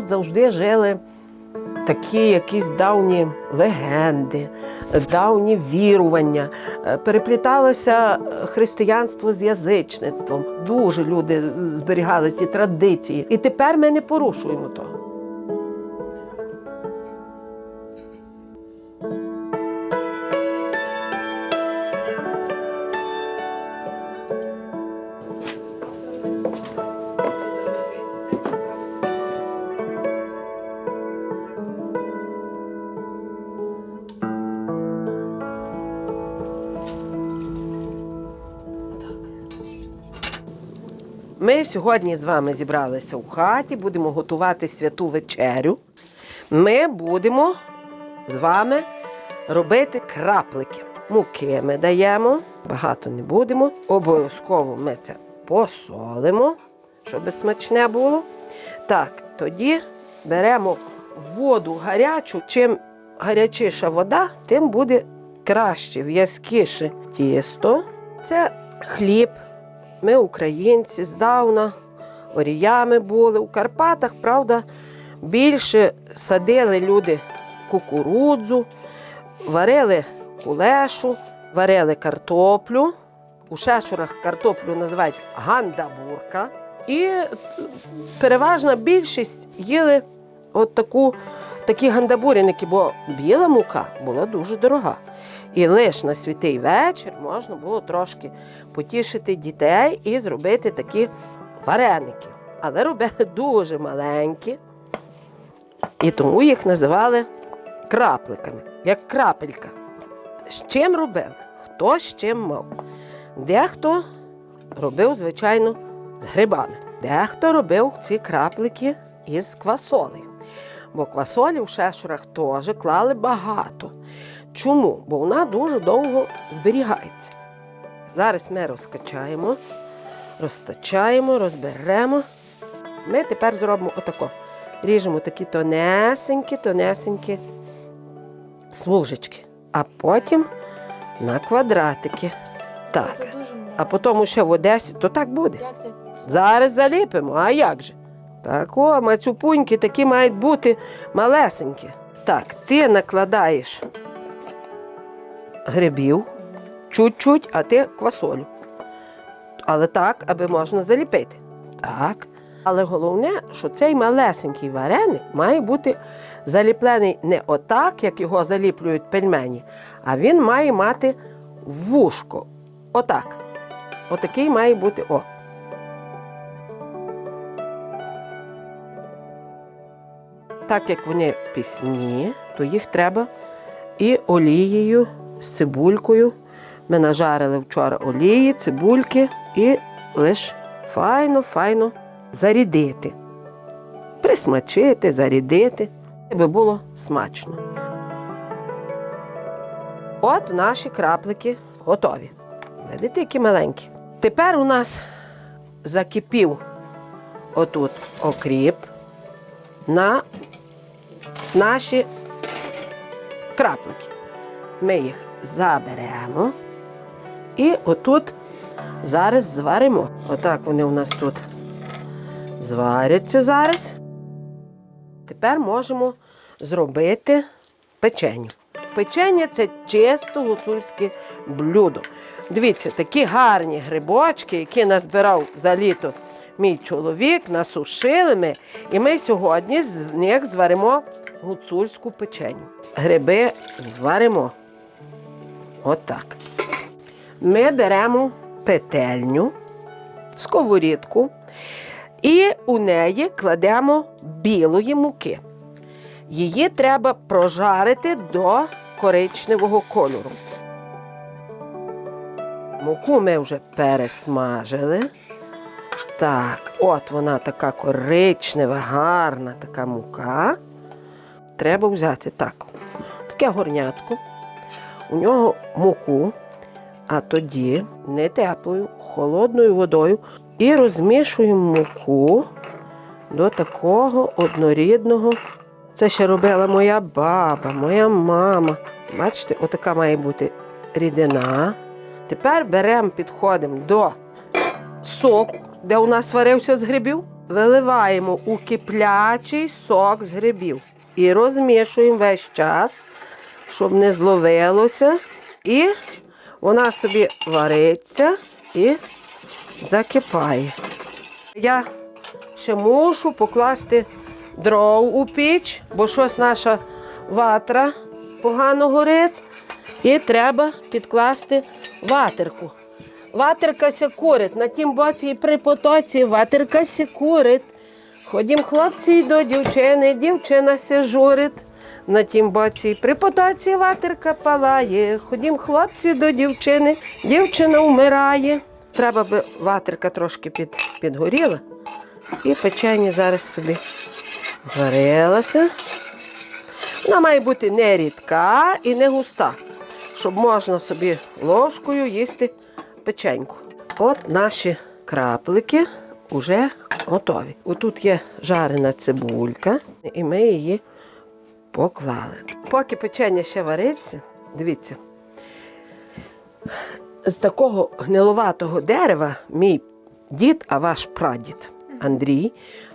тут завжди жили такі якісь давні легенди, давні вірування. Е, Перепліталося християнство з язичництвом. Дуже люди зберігали ті традиції. І тепер ми не порушуємо того. Ми сьогодні з вами зібралися у хаті, будемо готувати святу вечерю. Ми будемо з вами робити краплики. Муки ми даємо, багато не будемо. Обов'язково ми це посолимо, щоб смачне було. Так, тоді беремо воду гарячу. Чим гарячіша вода, тим буде краще, в'язкіше тісто. Це хліб. Ми українці здавна, оріями були. У Карпатах, правда, більше садили люди кукурудзу, варили кулешу, варили картоплю. У шешурах картоплю називають гандабурка. І переважна більшість їли от таку, такі гандабуряники, бо біла мука була дуже дорога. І лише на святий вечір можна було трошки потішити дітей і зробити такі вареники. Але робили дуже маленькі, і тому їх називали крапликами, як крапелька. З чим робили? Хто з чим мав? Дехто робив, звичайно, з грибами. Дехто робив ці краплики із квасолею. Бо квасолі в шешурах теж клали багато. Чому? Бо вона дуже довго зберігається. Зараз ми розкачаємо, розтачаємо, розберемо. Ми тепер зробимо отако. Ріжемо такі тонесенькі, тонесенькі смужечки, а потім на квадратики. Так. А потім ще в Одесі, то так буде. Зараз заліпимо, а як же? Так, о, мацюпуньки такі мають бути малесенькі. Так, ти накладаєш грибів чуть-чуть, а ти квасолю. Але так, аби можна заліпити. Так. Але головне, що цей малесенький вареник має бути заліплений не отак, як його заліплюють пельмені, а він має мати вушко. Отак. Отакий має бути о. Так як вони пісні, то їх треба і олією з цибулькою. Ми нажарили вчора олії, цибульки і лише файно-файно зарідити. Присмачити, зарідити, аби було смачно. От наші краплики готові. Видите, які маленькі. Тепер у нас закипів отут окріп на наші краплики. Ми їх заберемо і отут зараз зваримо. Отак вони у нас тут зваряться зараз. Тепер можемо зробити печеню. Печення це чисто гуцульське блюдо. Дивіться, такі гарні грибочки, які назбирав за літо мій чоловік, насушили ми. І ми сьогодні з них зваримо гуцульську печеню. Гриби зваримо отак. Ми беремо петельню, сковорідку і у неї кладемо білої муки. Її треба прожарити до коричневого кольору. Муку ми вже пересмажили. Так, от вона така коричнева, гарна така мука. Треба взяти так, таке горнятко, у нього муку, а тоді не теплою, холодною водою і розмішуємо муку до такого однорідного. Це ще робила моя баба, моя мама. Бачите, отака має бути рідина. Тепер беремо, підходимо до соку, де у нас варився з грибів. виливаємо у киплячий сок з грибів і розмішуємо весь час, щоб не зловилося. І вона собі вариться і закипає. Я ще мушу покласти дров у піч, бо щось наша ватра погано горить. І треба підкласти ватерку. Ватерка ся курить. На тім боці і при потоці ватерка ся курить. Ходім, хлопці, до дівчини, дівчина ся журить. На тім боці при потоці ватерка палає. Ходім, хлопці, до дівчини, дівчина вмирає. Треба би ватерка трошки під, підгоріла. І печення зараз собі зварилася. Вона має бути не рідка і не густа, щоб можна собі ложкою їсти печеньку. От наші краплики вже готові. Отут є жарена цибулька, і ми її поклали. Поки печення ще вариться, дивіться, з такого гниловатого дерева мій дід, а ваш прадід Андрій,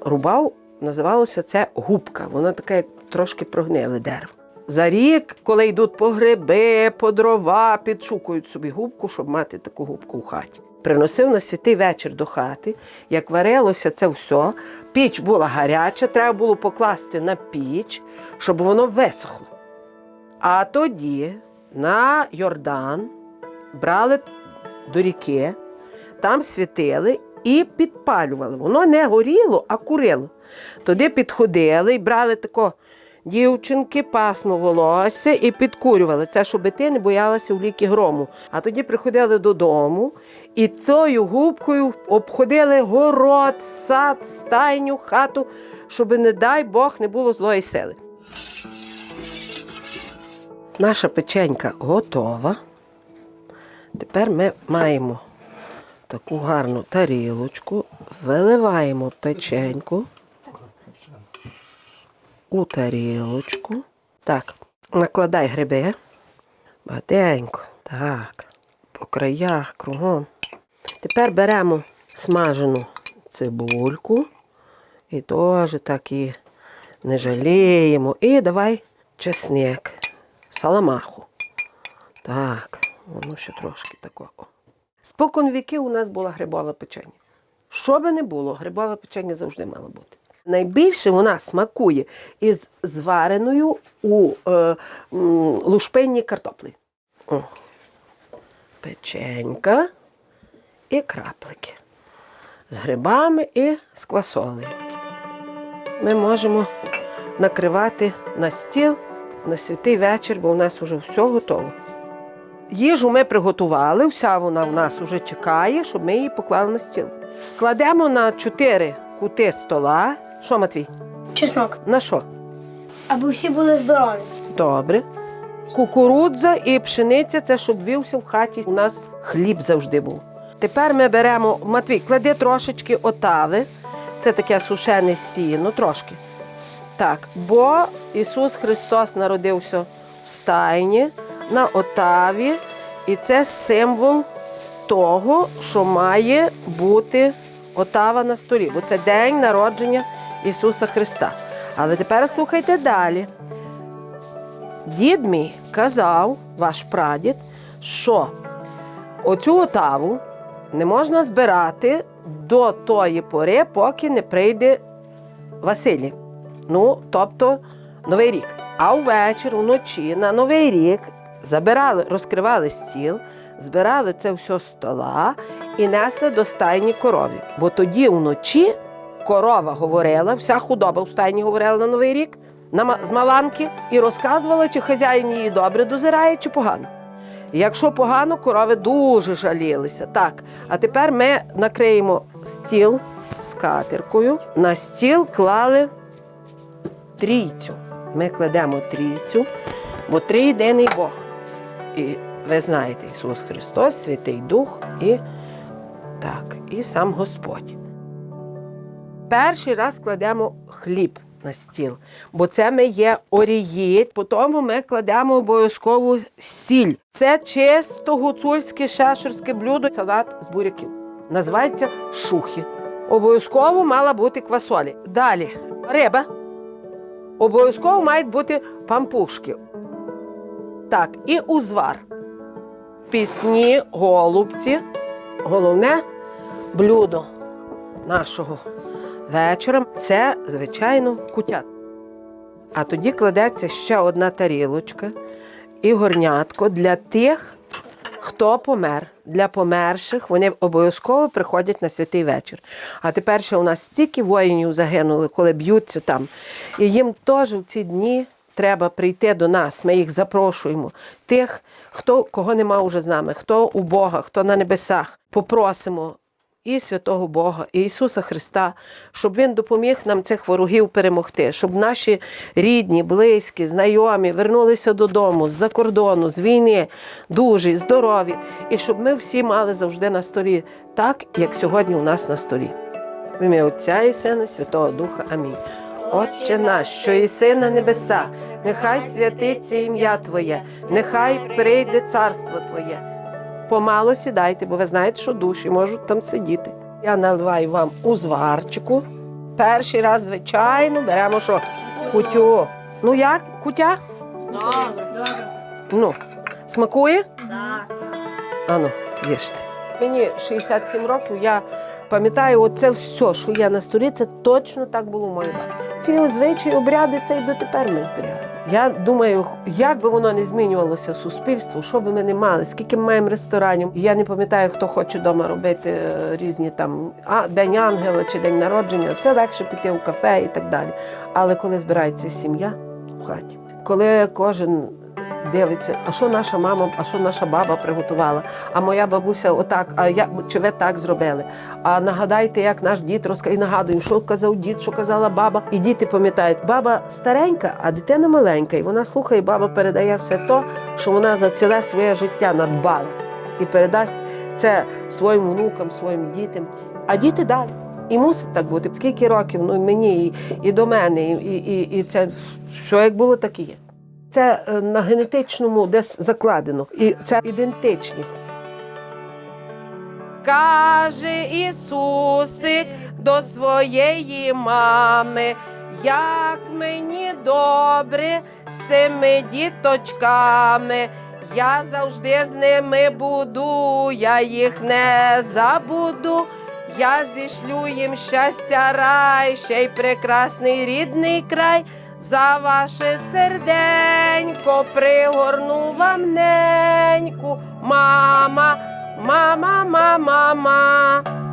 рубав, називалося це губка. Воно таке як трошки прогниле дерево. За рік, коли йдуть по гриби, по дрова, підшукують собі губку, щоб мати таку губку в хаті. Приносив на святий вечір до хати, як варилося це все. Піч була гаряча, треба було покласти на піч, щоб воно висохло. А тоді на Йордан брали до ріки, там світили і підпалювали. Воно не горіло, а курило. Туди підходили і брали тако дівчинки, пасмо волосся і підкурювали. Це, щоб ти не боялася в ліки грому. А тоді приходили додому і тою губкою обходили город, сад, стайню, хату, щоб, не дай Бог, не було злої сили. Наша печенька готова. Тепер ми маємо таку гарну тарілочку, виливаємо печеньку у тарілочку. Так, накладай гриби. Багатенько. Так, по краях, кругом. Тепер беремо смажену цибульку і теж так і не жаліємо. І давай чесник, саламаху. Так, воно ще трошки такого. Спокон віків у нас була грибове печення. Що би не було, грибове печення завжди мало бути. Найбільше вона смакує із звареною у е, м, лушпинні картоплі. О. Печенька і краплики. З грибами і з квасолею. Ми можемо накривати на стіл на святий вечір, бо у нас вже все готово. Їжу ми приготували, вся вона в нас вже чекає, щоб ми її поклали на стіл. Кладемо на чотири кути стола. Що, Матвій? Чеснок. На що? Аби всі були здорові. Добре. Кукурудза і пшениця це щоб вівся в хаті. У нас хліб завжди був. Тепер ми беремо, Матвій, клади трошечки отави. Це таке сушене сіно, трошки. Так, бо Ісус Христос народився в стайні на отаві, і це символ того, що має бути отава на столі, бо це день народження Ісуса Христа. Але тепер слухайте далі. Дід мій казав, ваш прадід, що оцю отаву не можна збирати до тої пори, поки не прийде Василій. Ну, тобто Новий рік. А ввечір, вночі, на Новий рік забирали, розкривали стіл, збирали це все з стола і несли до стайні корові. Бо тоді вночі корова говорила, вся худоба в стайні говорила на Новий рік на, з Маланки і розказувала, чи хазяїн її добре дозирає, чи погано. Якщо погано, корови дуже жалілися. Так, а тепер ми накриємо стіл з катеркою. На стіл клали трійцю. Ми кладемо трійцю, бо трійденний Бог. І ви знаєте, Ісус Христос, Святий Дух і так, і сам Господь. Перший раз кладемо хліб на стіл, бо це ми є оріїд. Потім ми кладемо обов'язково сіль. Це чисто гуцульське шешурське блюдо, салат з буряків. Називається шухи. Обов'язково мала бути квасолі. Далі риба. Обов'язково мають бути пампушки. Так, і узвар. Пісні, голубці. Головне блюдо нашого вечора це, звичайно, кутят. А тоді кладеться ще одна тарілочка і горнятко для тих, хто помер. Для померших вони обов'язково приходять на святий вечір. А тепер ще у нас стільки воїнів загинули, коли б'ються там. І їм теж в ці дні треба прийти до нас. Ми їх запрошуємо. Тих, хто кого нема вже з нами, хто у Бога, хто на небесах. Попросимо і святого Бога, і Ісуса Христа, щоб Він допоміг нам цих ворогів перемогти, щоб наші рідні, близькі, знайомі вернулися додому з-за кордону, з війни, дужі, здорові, і щоб ми всі мали завжди на столі, так, як сьогодні у нас на столі. В ім'я Отця і Сина, Святого Духа. Амінь. Отче наш, що єси на небесах, нехай святиться ім'я Твоє, нехай прийде царство Твоє. Помало сідайте, бо ви знаєте, що душі можуть там сидіти. Я наливаю вам узварчику. Перший раз, звичайно, беремо що? Кутю. Ну як, кутя? Добре. Добре. Ну, смакує? Так. Ану, їжте. Мені 67 років, я пам'ятаю, оце все, що є на столі, це точно так було в моїй бабці. Ці звичаї, обряди, це і дотепер ми зберігаємо. Я думаю, як би воно не змінювалося суспільство, що би ми не мали, скільки ми маємо ресторанів. Я не пам'ятаю, хто хоче вдома робити е, різні там а, День ангела чи день народження. Це легше піти у кафе і так далі. Але коли збирається сім'я в хаті, коли кожен дивиться, а що наша мама, а що наша баба приготувала, а моя бабуся отак, а я чи ви так зробили. А нагадайте, як наш дід розказав, і нагадуємо, що казав дід, що казала баба. І діти пам'ятають, баба старенька, а дитина маленька, і вона слухає, баба передає все то, що вона за ціле своє життя надбала і передасть це своїм внукам, своїм дітям. А діти далі. І мусить так бути. Скільки років ну, мені і, і до мене, і, і, і це все як було, так і є. Це е, на генетичному десь закладено. І це ідентичність. Каже Ісусик до своєї мами, як мені добре з цими діточками. Я завжди з ними буду, я їх не забуду. Я зішлю їм щастя рай, ще й прекрасний рідний край. За ваше серденько пригорну вам неньку, мама, мама, мама, мама.